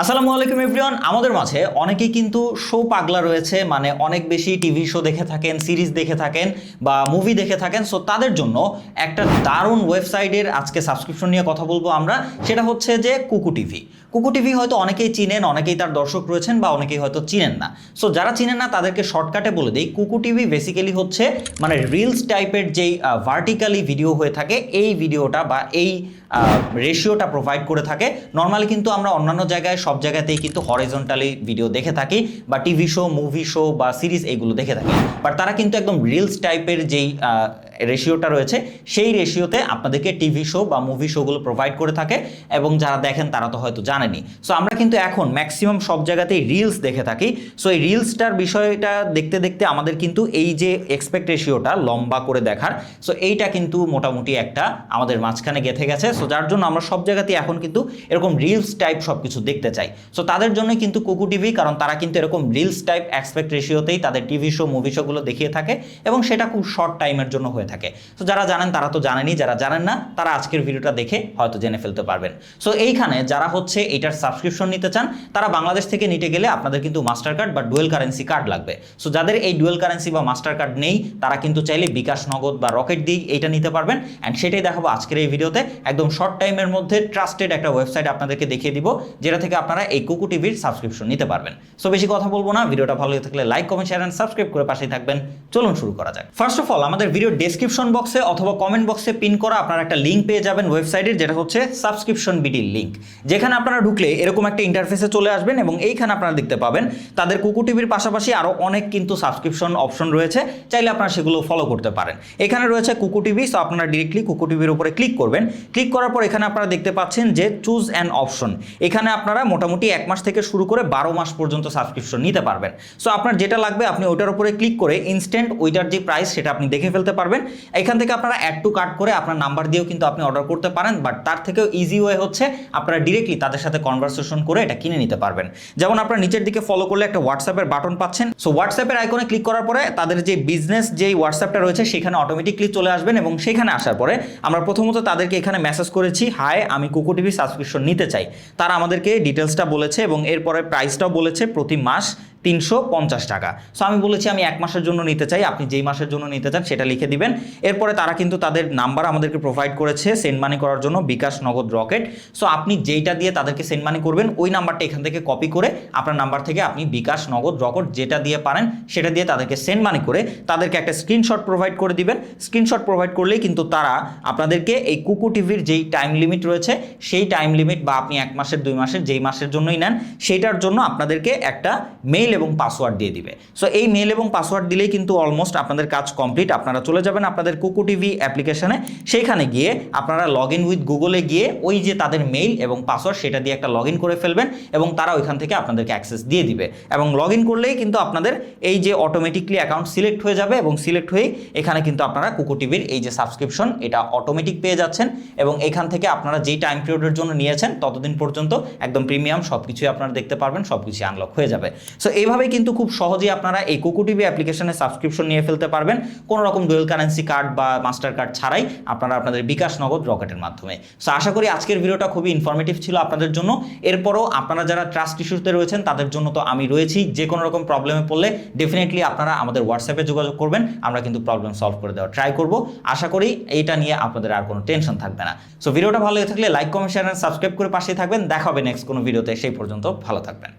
আসসালামু আলাইকুম এভরিওয়ান। আমাদের মাঝে অনেকেই কিন্তু শো পাগলা রয়েছে মানে অনেক বেশি টিভি শো দেখে থাকেন সিরিজ দেখে থাকেন বা মুভি দেখে থাকেন। সো তাদের জন্য একটা দারুণ ওয়েবসাইটের আজকে সাবস্ক্রিপশন নিয়ে কথা বলব আমরা। সেটা হচ্ছে যে কুকু টিভি কুকু টিভি হয়তো অনেকেই চিনেন, অনেকেই তার দর্শক রয়েছেন বা অনেকেই হয়তো চিনেন না। সো যারা চিনেন না, তাদেরকে শর্টকাটে বলে দিই। কুকু টিভি বেসিক্যালি হচ্ছে মানে রিলস টাইপের যেই ভার্টিক্যালি ভিডিও হয়ে থাকে, এই ভিডিওটা বা এই রেশিওটা প্রোভাইড করে থাকে। নর্মালি কিন্তু আমরা অন্যান্য জায়গায়, সব জায়গাতেই কিন্তু হরিজন্টালি ভিডিও দেখে থাকি, বা টিভি শো মুভি শো বা সিরিজ এইগুলো দেখে থাকি। বাট তারা কিন্তু একদম রিলস টাইপের যেই রেশিওটা রয়েছে, সেই রেশিওতে আপনাদেরকে টিভি শো বা মুভি শোগুলো প্রোভাইড করে থাকে এবং যারা দেখেন তারা তো হয়তো জানেনি সো আমরা কিন্তু এখন ম্যাক্সিমাম সব জায়গাতেই রিলস দেখে থাকি। সো এই রিলসটার বিষয়টা দেখতে দেখতে আমাদের কিন্তু এই যে এক্সপেক্ট রেশিওটা লম্বা করে দেখার সো এইটা কিন্তু মোটামুটি একটা আমাদের মাঝখানে গেথে গেছে। সো যার জন্য আমরা সব জায়গাতেই এখন কিন্তু এরকম রিলস টাইপ সব কিছু দেখতে চাই। সো তাদের জন্য কিন্তু কুকু টিভি কারণ তারা কিন্তু এরকম রিলস টাইপ এক্সপেক্ট রেশিওতেই তাদের টিভি শো মুভি শোগুলো দেখিয়ে থাকে এবং সেটা খুব শর্ট টাইমের জন্য হয়ে থাকে। তো যারা জানেন তারা তো জানেনই যারা জানেন না, তারা আজকের ভিডিওটা দেখে হয়তো জেনে ফেলতে পারবেন। সো এইখানে যারা হচ্ছে এটার সাবস্ক্রিপশন নিতে চান, তারা বাংলাদেশ থেকে নিতে গেলে আপনাদের কিন্তু মাস্টার কার্ড বা ডুয়েল কারেন্সি কার্ড লাগবে। সো যাদের এই ডুয়েল কারেন্সি বা মাস্টার কার্ড নেই, তারা কিন্তু চাইলে বিকাশ নগদ বা রকেট দিয়ে এইটা নিতে পারবেন। অ্যান্ড সেটাই দেখাবো আজকের এই ভিডিওতে। একদম শর্ট টাইমের মধ্যে ট্রাস্টেড একটা ওয়েবসাইট আপনাদেরকে দেখিয়ে দিব, যেটা থেকে আপনারা এই কুকু টিভির সাবস্ক্রিপশন নিতে পারবেন। সো বেশি কথা বলব না। ভিডিওটা ভালো থাকলে like comment share and subscribe করে পাশেই থাকবেন। চলুন শুরু করা যাক। ফার্স্ট অফ অল আমাদের ভিডিও ডেসক্রিপশন বক্সে অথবা কমেন্ট বক্সে পিন করা আপনারা একটা লিঙ্ক পেয়ে যাবেন ওয়েবসাইটের যেটা হচ্ছে সাবস্ক্রিপশন বিডির লিঙ্ক যেখানে আপনারা ঢুকলে এরকম একটা ইন্টারফেসে চলে আসবেন এবং এইখানে আপনারা দেখতে পাবেন তাদের কুকু টিভির পাশাপাশি আরও অনেক কিন্তু সাবস্ক্রিপশন অপশন রয়েছে, চাইলে আপনারা সেগুলো ফলো করতে পারেন। এখানে রয়েছে কুকু টিভি সো আপনারা ডিরেক্টলি কুকু টিভির উপরে ক্লিক করবেন। ক্লিক করার পর এখানে আপনারা দেখতে পাচ্ছেন যে চুজ অ্যান অপশন এখানে আপনারা মোটামুটি এক মাস থেকে শুরু করে বারো মাস পর্যন্ত সাবস্ক্রিপশন নিতে পারবেন। সো আপনার যেটা লাগবে আপনি ওইটার উপরে ক্লিক করে ইনস্ট্যান্ট ওইটার যে প্রাইস সেটা আপনি দেখে ফেলতে পারবেন। এখান থেকে আপনারা অ্যাড টু কার্ট করে আপনার নাম্বার দিয়েও কিন্তু আপনি অর্ডার করতে পারেন বাট তার থেকেও ইজি ওয়ে হচ্ছে আপনারা ডিরেক্টলি তাদের সাথে কনভারসেশন করে এটা কিনে নিতে পারবেন। যেমন আপনার নিচের দিকে ফলো করলে একটা হোয়াটসঅ্যাপের বাটন পাচ্ছেন। সো হোয়াটসঅ্যাপের আইকনে ক্লিক করার পরে তাদের যে বিজনেস যেই হোয়াটসঅ্যাপটা রয়েছে সেখানে অটোমেটিকলি চলে আসবেন এবং সেখানে আসার পরে আমরা প্রথমত তাদেরকে এখানে মেসেজ করেছি হাই আমি কুকু টিভি সাবস্ক্রিপশন নিতে চাই। তারা আমাদেরকে ডিটেলসটা বলেছে এবং এরপরে প্রাইসটাও বলেছে প্রতি মাস। তিনশো পঞ্চাশ টাকা। সো আমি বলেছি আমি এক মাসের জন্য নিতে চাই, আপনি যেই মাসের জন্য নিতে চান সেটা লিখে দিবেন। এরপরে তারা কিন্তু তাদের নাম্বার আমাদেরকে প্রোভাইড করেছে সেন্ড মানি করার জন্য, বিকাশ নগদ রকেট সো আপনি যেইটা দিয়ে তাদেরকে সেন্ড মানি করবেন, ওই নাম্বারটা এখান থেকে কপি করে আপনার নাম্বার থেকে আপনি বিকাশ নগদ রকেট যেটা দিয়ে পারেন সেটা দিয়ে তাদেরকে সেন্ড মানি করে তাদেরকে একটা স্ক্রিনশট প্রোভাইড করে দিবেন। স্ক্রিনশট প্রোভাইড করলেই কিন্তু তারা আপনাদেরকে এই কুকু টিভির যেই টাইম লিমিট রয়েছে, সেই টাইম লিমিট বা আপনি এক মাসের, দুই মাসের, যেই মাসের জন্যই নেন, সেইটার জন্য আপনাদেরকে একটা মেইল এবং পাসওয়ার্ড দিয়ে দিবে। সো এই মেল এবং পাসওয়ার্ড দিলেই কিন্তু অলমোস্ট আপনাদের কাজ কমপ্লিট আপনারা চলে যাবেন আপনাদের কুকু টিভি অ্যাপ্লিকেশনে সেইখানে গিয়ে আপনারা লগ ইন উইথ গুগলে গিয়ে ওই যে তাদের মেইল এবং পাসওয়ার্ড সেটা দিয়ে একটা লগ ইন করে ফেলবেন এবং তারা ওইখান থেকে আপনাদেরকে অ্যাক্সেস দিয়ে দিবে। এবং লগ ইন করলেই কিন্তু আপনাদের এই যে অটোমেটিকলি অ্যাকাউন্ট সিলেক্ট হয়ে যাবে এবং সিলেক্ট হয়েই এখানে কিন্তু আপনারা কুকু টিভির এই যে সাবস্ক্রিপশন এটা অটোমেটিক পেয়ে যাচ্ছেন এবং এখান থেকে আপনারা যেই টাইম পিরিয়ডের জন্য নিয়েছেন, ততদিন পর্যন্ত একদম প্রিমিয়াম সব কিছুই আপনারা দেখতে পারবেন সব কিছুই আনলক হয়ে যাবে। সো এইভাবেই কিন্তু খুব সহজেই আপনারা এই কুকু টিভি অ্যাপ্লিকেশনে সাবস্ক্রিপশন নিয়ে ফেলতে পারবেন। কোনো রকম ডুয়েল কারেন্সি কার্ড বা মাস্টার কার্ড ছাড়াই আপনারা আপনাদের বিকাশ নগদ রকেটের মাধ্যমে। সো আশা করি আজকের ভিডিওটা খুবই ইনফরমেটিভ ছিল আপনাদের জন্য। এরপরও আপনারা যারা ট্রাস্ট ইস্যুতে রয়েছেন, তাদের জন্য তো আমি রয়েছি। যে কোনো রকম প্রবলেমে পড়লে ডেফিনেটলি আপনারা আমাদের হোয়াটসঅ্যাপে যোগাযোগ করবেন। আমরা কিন্তু প্রবলেম সলভ করে দেওয়ার ট্রাই করব। আশা করি এইটা নিয়ে আপনাদের আর কোনো টেনশন থাকবে না। সো ভিডিওটা ভালো লেগে থাকলে লাইক কমেন্ট শেয়ার সাবস্ক্রাইব করে পাশেই থাকবেন। দেখা হবে নেক্সট কোনো ভিডিওতে সেই পর্যন্ত ভালো থাকবেন।